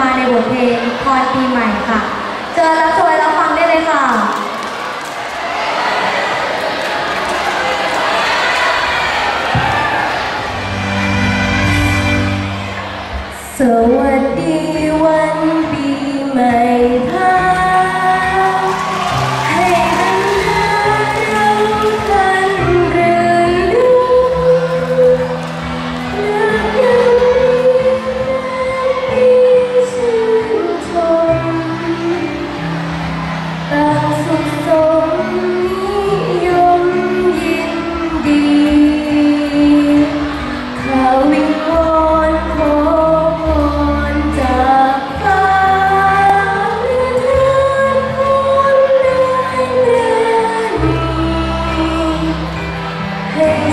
มาในบทเพลงพรปีใหม่ค่ะ เจอแล้วสวยแล้วฟังได้เลยค่ะสวัสดีวันปีใหม่ ใ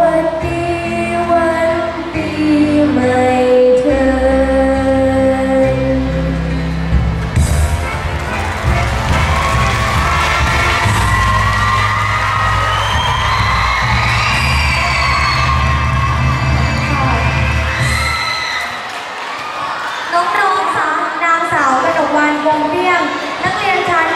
วัสดีวันปีใหม่เธอ น้องๆค่ะนางสาวกระดกวันวงเปี้ยง นักเรียนชั้น